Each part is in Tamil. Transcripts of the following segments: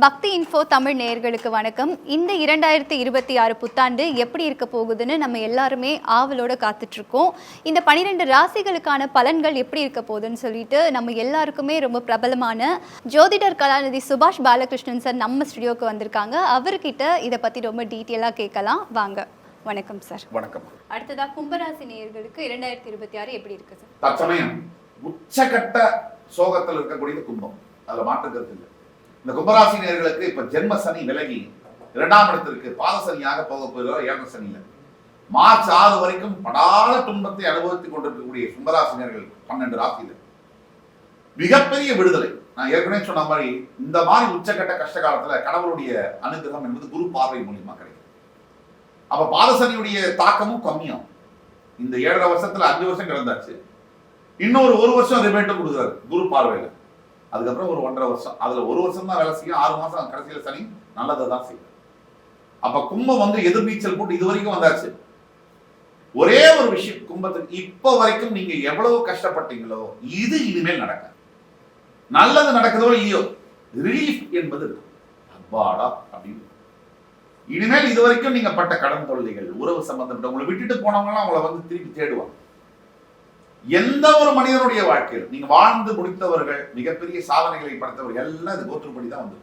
பக்தி இன்ஃபோ தமிழ் நேயர்களுக்கு வணக்கம். இந்த இரண்டாயிரத்தி இருபத்தி ஆறு புத்தாண்டு எப்படி இருக்க போகுதுன்னு நம்ம எல்லாருமே ஆவலோட காத்துட்டு இருக்கோம் இந்த பனிரெண்டு ராசிகளுக்கான பலன்கள் எப்படி இருக்க போகுதுன்னு சொல்லிட்டு நம்ம எல்லாருக்குமே ரொம்ப பிரபலமான ஜோதிடர் கலாநிதி சுபாஷ் பாலகிருஷ்ணன் சார் நம்ம ஸ்டுடியோக்கு வந்திருக்காங்க. அவர்கிட்ட இதை பத்தி ரொம்ப டீட்டெயிலாக கேட்கலாம். வாங்க. வணக்கம் சார். வணக்கம். அடுத்ததா கும்பராசி நேயர்களுக்கு இரண்டாயிரத்தி இருபத்தி ஆறு எப்படி இருக்கு சார்? தற்சமயம் உச்சகட்ட சோகத்தில் இருக்கக்கூடியது கும்பம். அதுல மாற்று கருத்து இல்லை. இந்த கும்பராசி நேர்களுக்கு இப்ப ஜென்ம சனி விலகி இரண்டாம் இடத்திற்கு பாதசனியாக போக போகிறார். ஏழரை சனியில. மார்ச் ஆறு வரைக்கும் படாத துன்பத்தை அனுபவித்துக் கொண்டிருக்கக்கூடிய கும்பராசினியர்கள் பன்னெண்டு ராசியில. மிகப்பெரிய விடுதலை. நான் ஏற்கனவே சொன்ன மாதிரி இந்த மாதிரி உச்சக்கட்ட கஷ்ட காலத்துல கடவுளுடைய அனுகிரகம் என்பது குரு பார்வை மூலியமா கிடைக்கும். அப்ப பாதசனியுடைய தாக்கமும் கம்மியும் இந்த ஏழரை வருஷத்துல அஞ்சு வருஷம் கிடந்தாச்சு. இன்னொரு ஒரு வருஷம் ரிமைண்டர் கொடுக்குறாரு குரு பார்வையில. அதுக்கப்புறம் ஒரு ஒன்றரை வருஷம். அதுல ஒரு வருஷம் தான் வேலை செய்யும். ஆறு மாசம் கடைசியில சனி நல்லதை தான் செய்யும். அப்ப கும்பம் வந்து எதிர்நீச்சல் போட்டு இது வரைக்கும் வந்தாச்சு. ஒரே ஒரு விஷயம் கும்பத்துக்கு இப்ப வரைக்கும் நீங்க எவ்வளவு கஷ்டப்பட்டீங்களோ இது இனிமேல் நடக்க நல்லது நடக்குதோ இல்லையோ ரிலீஃப் என்பது அப்பாடா அப்படின்னு. இனிமேல் இது வரைக்கும் நீங்க பட்ட கடன் தொல்லைகள் உறவு சம்பந்தப்பட்ட உங்களை விட்டுட்டு போனவங்களாம் உங்களை வந்து திருப்பி தேடுவாங்க. எந்த ஒரு மனிதனுடைய வாழ்க்கையில் நீங்க வாழ்ந்து முடித்தவர்கள் மிகப்பெரிய சாதனைகளை படைத்தவர்கள் எல்லாம் இது கோற்றுப்படி தான் வந்து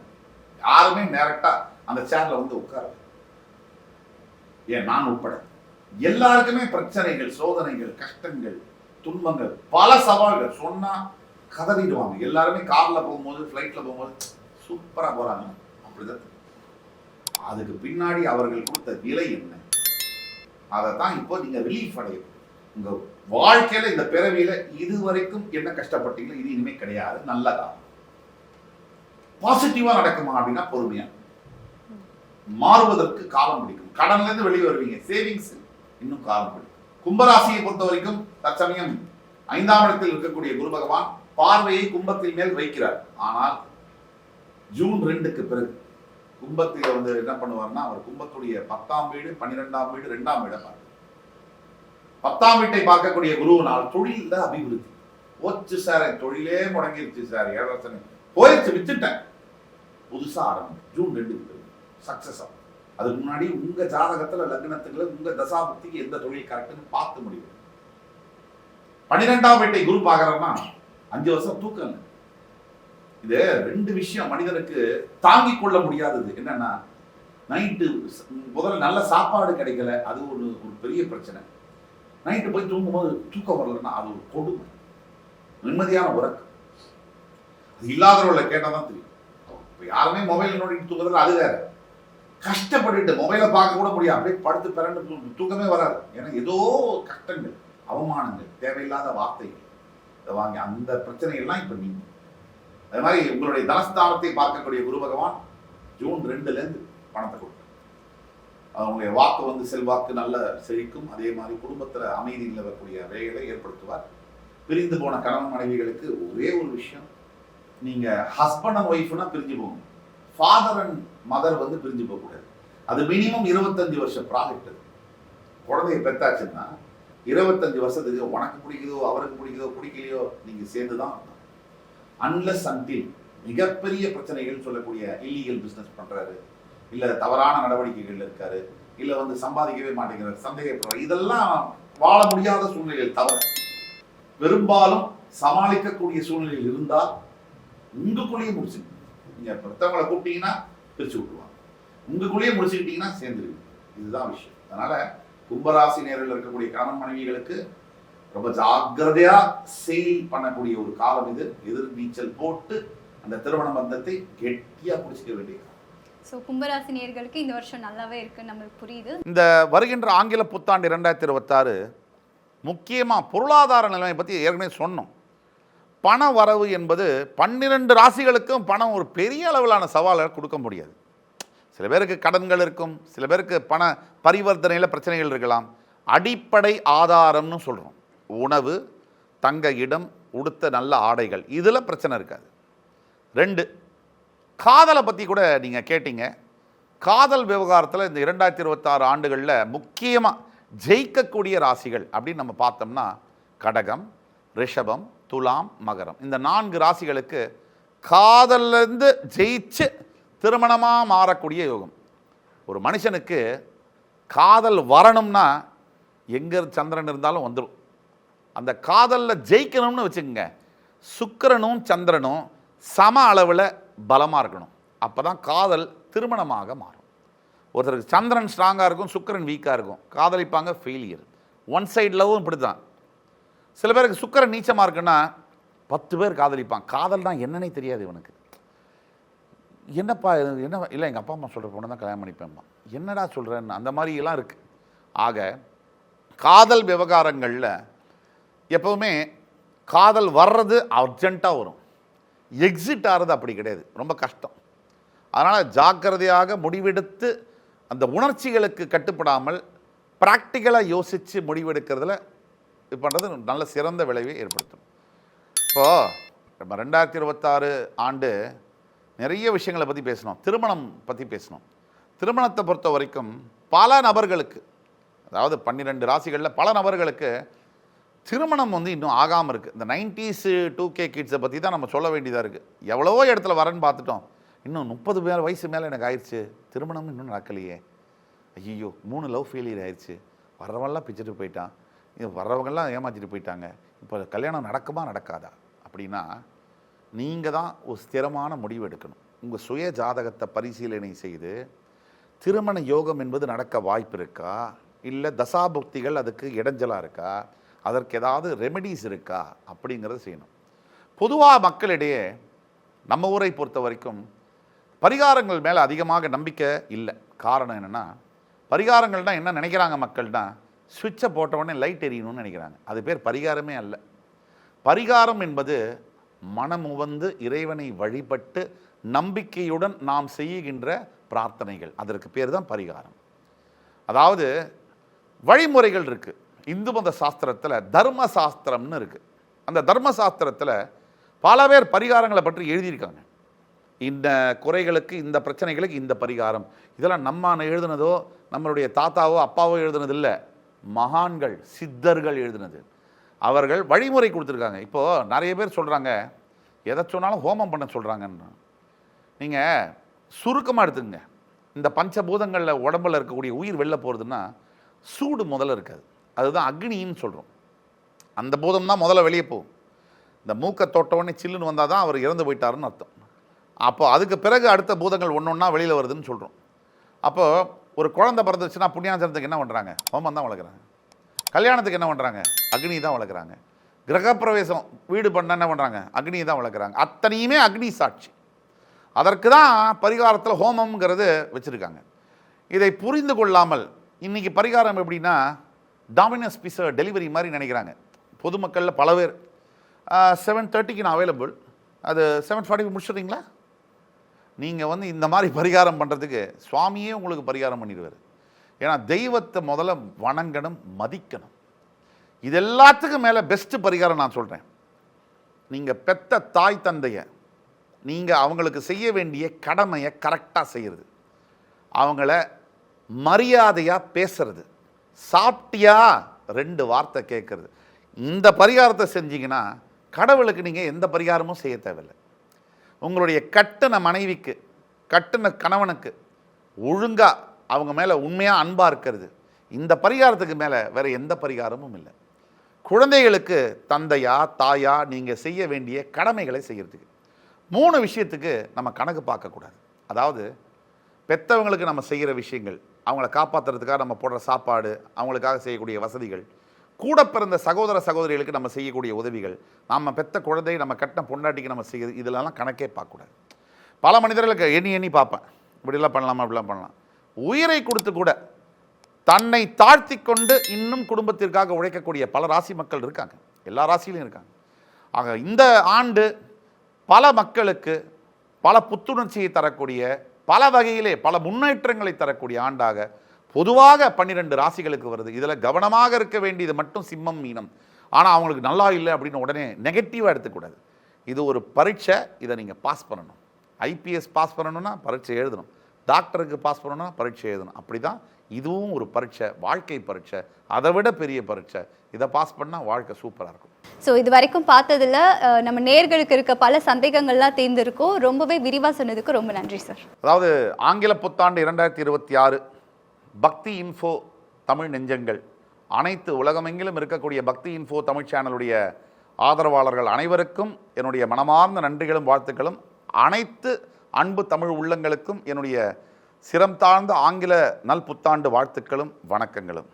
யாருமே டைரக்டா அந்த சேர்ல வந்து உட்காரு ஏன்? நான் உட்பட. எல்லாருக்குமே பிரச்சனைகள் சோதனைகள் கஷ்டங்கள் துன்பங்கள் பல சவால்கள். சொன்னா கதறிடுவாங்க. எல்லாருமே கார்ல போகும்போது ஃப்ளைட்ல போகும்போது சூப்பரா போறாங்க. அப்படிதான். அதுக்கு பின்னாடி அவர்கள் கொடுத்த விலை என்ன? அதை தான் இப்போ நீங்க ரிலீஃப் அடையும் உங்க வாழ்க்கையில இந்த பிறவியில இது வரைக்கும் என்ன கஷ்டப்பட்டீங்களோ இது இனிமே கிடையாது. நல்லதா? பாசிட்டிவா நடக்குமா அப்படின்னா பொறுமையா. மாறுவதற்கு காலம் பிடிக்கும். கடன்ல இருந்து வெளியே வருவீங்க. சேவிங்ஸ் இன்னும் காலம் பிடிக்கும். கும்பராசியை பொறுத்த வரைக்கும் தற்சமயம் ஐந்தாம் இடத்தில் இருக்கக்கூடிய குரு பகவான் பார்வையை கும்பத்தின் மேல் வைக்கிறார். ஆனால் ஜூன் ரெண்டுக்கு பிறகு கும்பத்தில் வந்து என்ன பண்ணுவார்னா அவர் கும்பத்துடைய பத்தாம் வீடு பன்னிரெண்டாம் வீடு ரெண்டாம் வீடை பார்ப்பார். பத்தாம் வீட்டை பார்க்கக்கூடிய குருவினால் தொழில அபிவிருத்தி. போச்சு சார் என் தொழிலே முடங்கிருச்சு சார் ஏழரசனை போயிடுச்சு வித்துட்டேன். புதுசா ஆரம்பம் ஜூன் ரெண்டு சக்சஸ் ஆகும் அதுக்கு முன்னாடி உங்க ஜாதகத்துல லக்னத்துக்குள்ள உங்க தசாபுத்திக்கு எந்த தொழில் கரெக்டுன்னு பார்த்து முடியும் பன்னிரெண்டாம் வீட்டை குரு பார்க்குறோம்னா அஞ்சு வருஷம் தூக்கம் இது ரெண்டு விஷயம் மனிதனுக்கு தாங்கிக் கொள்ள முடியாதது. என்னன்னா நைட்டு முதல்ல நல்ல சாப்பாடு கிடைக்கல அது ஒரு ஒரு பெரிய பிரச்சனை. நைட்டு போய் தூங்கும்போது தூக்கம் வரலன்னா அது ஒரு கொடுமை. நிம்மதியான உறக்கம் அது இல்லாதவர்களை கேட்டால் தான் தெரியும். இப்போ யாருமே மொபைல் நோண்டிட்டு தூங்குறது அது வேற. கஷ்டப்பட்டுட்டு மொபைலை பார்க்க கூட முடியாது. அப்படியே படுத்து பிறண்டு தூக்கமே வராது. ஏன்னா ஏதோ கஷ்டங்கள் அவமானங்கள் தேவையில்லாத வார்த்தைகள். இதை வாங்கி அந்த பிரச்சனைகள்லாம் இப்போ நீங்க. அது மாதிரி உங்களுடைய தனஸ்தானத்தை பார்க்கக்கூடிய குரு பகவான் ஜூன் ரெண்டுலேருந்து பணத்தை கொடுப்பார். அவங்களுடைய வாக்கு வந்து செல்வாக்கு நல்ல செழிக்கும். அதே மாதிரி குடும்பத்தில் அமைதி நிலவக்கூடிய வேலைகளை ஏற்படுத்துவார். பிரிந்து போன கணவன் மனைவிகளுக்கு ஒரே ஒரு விஷயம். நீங்கள் ஹஸ்பண்ட் அண்ட் ஒய்ஃப்னா பிரிஞ்சு போகணும். ஃபாதர் அண்ட் மதர் வந்து பிரிஞ்சு போகக்கூடாது. அது மினிமம் இருபத்தஞ்சு வருஷம் ப்ராஜெக்ட் அது. குழந்தைய பெத்தாச்சுன்னா இருபத்தஞ்சு வருஷத்துக்கு உனக்கு பிடிக்குதோ அவருக்கு பிடிக்குதோ பிடிக்கலையோ நீங்கள் சேர்ந்து தான் அன்லஸ் அன்டில் மிகப்பெரிய பிரச்சனைகள் சொல்லக்கூடிய இல்லீகல் பிஸ்னஸ் பண்ணுறாரு இல்லை தவறான நடவடிக்கைகள் இருக்காரு இல்லை வந்து சம்பாதிக்கவே மாட்டேங்கிறார் சந்தேகப்படுறாரு. இதெல்லாம் வாழ முடியாத சூழ்நிலைகள் தவறு பெரும்பாலும் சமாளிக்கக்கூடிய சூழ்நிலையில் இருந்தால் உங்களுக்குள்ளேயே முடிச்சு நீங்கள் மற்றவங்களை கூப்பிட்டீங்கன்னா பிரித்து விட்டுருவாங்க. உங்களுக்குள்ளேயே முடிச்சுக்கிட்டீங்கன்னா சேர்ந்துருவீங்க. இதுதான் விஷயம். அதனால் கும்பராசி நேரில் இருக்கக்கூடிய கணவன் மனைவிகளுக்கு ரொம்ப ஜாக்கிரதையா செயில் பண்ணக்கூடிய ஒரு காலம் இது. எதிர் நீச்சல் போட்டு அந்த திருமண பந்தத்தை கெட்டியா பிடிச்சிக்க வேண்டிய காலம். ஸோ கும்பராசி இந்த வருஷம் நல்லாவே இருக்குன்னு நம்மளுக்கு புரியுது. இந்த வருகின்ற ஆங்கில புத்தாண்டு இரண்டாயிரத்தி இருபத்தாறு முக்கியமாக பொருளாதார நிலைமை பற்றி ஏற்கனவே சொன்னோம். பண வரவு என்பது பன்னிரண்டு ராசிகளுக்கும் பணம் ஒரு பெரிய அளவிலான சவாலை கொடுக்க முடியாது. சில பேருக்கு கடன்கள் இருக்கும் சில பேருக்கு பண பரிவர்த்தனையில் பிரச்சனைகள் இருக்கலாம். அடிப்படை ஆதாரம்னு சொல்கிறோம் உணவு தங்க இடம் உடுத்த நல்ல ஆடைகள் இதில் பிரச்சனை இருக்காது. ரெண்டு காதலை பற்றி கூட நீங்கள் கேட்டீங்க. காதல் விவகாரத்தில் இந்த இரண்டாயிரத்தி இருபத்தாறு ஆண்டுகளில் முக்கியமாக ஜெயிக்கக்கூடிய ராசிகள் அப்படின்னு நம்ம பார்த்தோம்னா கடகம் ரிஷபம் துலாம் மகரம். இந்த நான்கு ராசிகளுக்கு காதல்லேருந்து ஜெயிச்சு திருமணமாக மாறக்கூடிய யோகம். ஒரு மனுஷனுக்கு காதல் வரணும்னா எங்கே சந்திரன் இருந்தாலும் வந்துடும் அந்த காதலில் ஜெயிக்கணும்னு வச்சுக்கோங்க. சுக்கிரனும் சந்திரனும் சம அளவில் பலமாக இருக்கணும். அப்போ தான் காதல் திருமணமாக மாறும். ஒருத்தருக்கு சந்திரன் ஸ்ட்ராங்காக இருக்கும் சுக்கரன் வீக்காக இருக்கும். காதலிப்பாங்க ஃபெயிலியர் ஒன் சைட் லவ்வும் இப்படி தான் சில பேருக்கு சுக்கரன் நீச்சமாக இருக்குன்னா பத்து பேர் காதலிப்பான் காதல்னா என்னன்னே தெரியாது இவனுக்கு. என்னப்பா என்ன இல்லை எங்கள் அப்பா அம்மா சொல்கிற பொண்ணு தான் கல்யாணம் பண்ணிப்பேன்மா என்னடா சொல்கிறேன்னு அந்த மாதிரியெல்லாம் இருக்குது ஆக காதல் விவகாரங்களில் எப்போவுமே காதல் வர்றது அர்ஜெண்ட்டாக வரும். எக்ஸிட் ஆகிறது அப்படி கிடையாது. ரொம்ப கஷ்டம். அதனால் ஜாக்கிரதையாக முடிவெடுத்து அந்த உணர்ச்சிகளுக்கு கட்டுப்படாமல் ப்ராக்டிக்கலாக யோசித்து முடிவெடுக்கிறதுல இது பண்ணுறது நல்ல சிறந்த விளைவை ஏற்படுத்தும். இப்போது நம்ம ரெண்டாயிரத்தி இருபத்தாறு ஆண்டு நிறைய விஷயங்களை பற்றி பேசணும் திருமணம் பற்றி பேசணும் திருமணத்தை பொறுத்த வரைக்கும் பல நபர்களுக்கு அதாவது பன்னிரெண்டு ராசிகளில் பல நபர்களுக்கு திருமணம் வந்து இன்னும் ஆகாமல் இருக்குது இந்த நைன்டிஸு டூ கே கிட்ஸை பற்றி தான் நம்ம சொல்ல வேண்டியதாக இருக்குது எவ்வளவோ இடத்துல வரேன்னு பார்த்துட்டோம். இன்னும் முப்பது மேலே வயசு மேலே எனக்கு ஆயிடுச்சு திருமணம் இன்னும் நடக்கலையே. ஐயோ மூணு லவ் ஃபெயிலியர் ஆயிடுச்சு வர்றவங்களாம் பிச்சுட்டு போயிட்டான். இது வர்றவங்கெல்லாம் ஏமாற்றிட்டு போயிட்டாங்க. இப்போ கல்யாணம் நடக்குமா நடக்காதா? அப்படின்னா நீங்கள் தான் ஒரு ஸ்திரமான முடிவு எடுக்கணும். உங்கள் சுய ஜாதகத்தை பரிசீலனை செய்து திருமண யோகம் என்பது நடக்க வாய்ப்பு இருக்கா? இல்லை தசாபக்திகள் அதுக்கு இடைஞ்சலாக இருக்கா? அதற்கு ஏதாவது ரெமெடிஸ் இருக்கா அப்படிங்கிறத செய்யணும். பொதுவாக மக்களிடையே நம்ம ஊரை பொறுத்த வரைக்கும் பரிகாரங்கள் மேலே அதிகமாக நம்பிக்கை இல்லை. காரணம் என்னென்னா பரிகாரங்கள்னா என்ன நினைக்கிறாங்க மக்கள்னா சுவிட்சை போட்ட உடனே லைட் எரியணும்னு நினைக்கிறாங்க. அது பேர் பரிகாரமே அல்ல. பரிகாரம் என்பது மனமுவந்து இறைவனை வழிபட்டு நம்பிக்கையுடன் நாம் செய்கின்ற பிரார்த்தனைகள். அதற்கு பேர் தான் பரிகாரம். அதாவது வழிமுறைகள் இருக்குது இந்து மத சாஸ்திரத்தில் தர்ம சாஸ்திரம்னு இருக்குது அந்த தர்ம சாஸ்திரத்தில் பல பேர் பரிகாரங்களை பற்றி எழுதியிருக்காங்க. இந்த குறைகளுக்கு இந்த பிரச்சனைகளுக்கு இந்த பரிகாரம். இதெல்லாம் நம்ம எழுதுனதோ நம்மளுடைய தாத்தாவோ அப்பாவோ எழுதுனது இல்லை மகான்கள் சித்தர்கள் எழுதுனது. அவர்கள் வழிமுறை கொடுத்துருக்காங்க. இப்போது நிறைய பேர் சொல்கிறாங்க எதை சொன்னாலும் ஹோமம் பண்ண சொல்கிறாங்கன்னு நீங்கள் சுருக்கமாக எடுத்துங்க இந்த பஞ்சபூதங்களில் உடம்புல இருக்கக்கூடிய உயிர் வெளில போகிறதுன்னா சூடு முதல்ல இருக்காது. அதுதான் அக்னின்னு சொல்கிறோம் அந்த பூதம் தான் முதல்ல வெளியே போகும். இந்த மூக்கை தொட்ட உடனே சில்லுன்னு வந்தால் தான் அவர் இறந்து போயிட்டாருன்னு அர்த்தம். அப்போ அதுக்கு பிறகு அடுத்த பூதங்கள் ஒன்று ஒன்றா வெளியில் வருதுன்னு சொல்கிறோம் அப்போது ஒரு குழந்தை பிறந்துச்சுன்னா புண்ணியாசனத்துக்கு என்ன பண்ணுறாங்க ஹோமம் தான் வளர்க்குறாங்க. கல்யாணத்துக்கு என்ன பண்ணுறாங்க அக்னி தான் வளர்க்குறாங்க. கிரகப்பிரவேசம் வீடு பண்ண என்ன பண்ணுறாங்க அக்னி தான் வளர்க்குறாங்க. அத்தனையுமே அக்னி சாட்சி. அதற்கு தான் பரிகாரத்தில் ஹோமம்ங்கிறது வச்சுருக்காங்க. இதை புரிந்து கொள்ளாமல் இன்றைக்கி பரிகாரம் எப்படின்னா டாமினஸ் பிச டெலிவரி மாதிரி நினைக்கிறாங்க. பொதுமக்களில் பல பேர். செவன் தேர்ட்டிக்கு நான் அவைலபிள் அது செவன் ஃபார்ட்டி முடிச்சிடுறீங்களா? நீங்கள் வந்து இந்த மாதிரி பரிகாரம் பண்ணுறதுக்கு சுவாமியே உங்களுக்கு பரிகாரம் பண்ணிடுவார். ஏன்னா தெய்வத்தை முதல்ல வணங்கணும் மதிக்கணும். இது எல்லாத்துக்கும் மேலே பெஸ்ட்டு பரிகாரம் நான் சொல்கிறேன் நீங்கள் பெத்த தாய் தந்தையை நீங்கள் அவங்களுக்கு செய்ய வேண்டிய கடமையை கரெக்டாக செய்கிறது அவங்கள மரியாதையாக பேசுறது. சாப்பிட்டியா? ரெண்டு வார்த்தை கேட்குறது இந்த பரிகாரத்தை செஞ்சீங்கன்னா கடவுளுக்கு நீங்கள் எந்த பரிகாரமும் செய்ய தேவையில்லை. உங்களுடைய கட்டின மனைவிக்கு கட்டின கணவனுக்கு ஒழுங்காக அவங்க மேலே உண்மையாக அன்பாக இருக்கிறது. இந்த பரிகாரத்துக்கு மேலே வேறு எந்த பரிகாரமும் இல்லை. குழந்தைகளுக்கு தந்தையா தாயா நீங்கள் செய்ய வேண்டிய கடமைகளை செய்கிறதுக்கு மூணு விஷயத்துக்கு நம்ம கணக்கு பார்க்கக்கூடாது. அதாவது பெற்றவங்களுக்கு நம்ம செய்கிற விஷயங்கள் அவங்கள காப்பாற்றுறதுக்காக நம்ம போடுற சாப்பாடு அவங்களுக்காக செய்யக்கூடிய வசதிகள். கூட பிறந்த சகோதர சகோதரிகளுக்கு நம்ம செய்யக்கூடிய உதவிகள். நம்ம பெத்த குழந்தை நம்ம கட்டின பொண்டாட்டிக்கு நம்ம செய்ய இதிலெல்லாம் கணக்கே பார்க்கக்கூடாது. பல மனிதர்களுக்கு எண்ணி எண்ணி பார்ப்பேன். இப்படிலாம் பண்ணலாமா இப்படிலாம் பண்ணலாம். உயிரை கொடுத்து கூட தன்னை தாழ்த்தி கொண்டு இன்னும் குடும்பத்திற்காக உழைக்கக்கூடிய பல ராசி மக்கள் இருக்காங்க. எல்லா ராசியிலும் இருக்காங்க. ஆக இந்த ஆண்டு பல மக்களுக்கு பல புத்துணர்ச்சியை தரக்கூடிய பல வகையிலே பல முன்னேற்றங்களை தரக்கூடிய ஆண்டாக பொதுவாக பன்னிரெண்டு ராசிகளுக்கு வருது. இதில் கவனமாக இருக்க வேண்டியது மட்டும் சிம்மம் மீனம். ஆனால் அவங்களுக்கு நல்லா இல்லை அப்படின்னு உடனே நெகட்டிவாக எடுத்துக்கூடாது. இது ஒரு பரீட்சை இதை நீங்கள் பாஸ் பண்ணணும். ஐபிஎஸ் பாஸ் பண்ணணும்னா பரீட்சை எழுதணும். டாக்டருக்கு பாஸ் பண்ணணும்னா பரீட்சை எழுதணும். அப்படி தான் இதுவும் ஒரு பரீட்சை வாழ்க்கை பரீட்சை. அதை விட பெரிய பரீட்சை. இதை பாஸ் பண்ணால் வாழ்க்கை சூப்பராக இருக்கும். ஸோ இது வரைக்கும் பார்த்ததில் நம்ம நேர்களுக்கு இருக்க பல சந்தேகங்கள்லாம் தேர்ந்திருக்கும். ரொம்பவே விரிவாக சொன்னதுக்கு ரொம்ப நன்றி சார். அதாவது ஆங்கில புத்தாண்டு இரண்டாயிரத்தி இருபத்தி ஆறு பக்தி இன்ஃபோ தமிழ் நெஞ்சங்கள். அனைத்து உலகமெங்கிலும் இருக்கக்கூடிய பக்தி இன்ஃபோ தமிழ் சேனலுடைய ஆதரவாளர்கள் அனைவருக்கும் என்னுடைய மனமார்ந்த நன்றிகளும் வாழ்த்துக்களும். அனைத்து அன்பு தமிழ் உள்ளங்களுக்கும் என்னுடைய சிரம் தாழ்ந்த ஆங்கில நல் புத்தாண்டு வாழ்த்துக்களும் வணக்கங்களும்.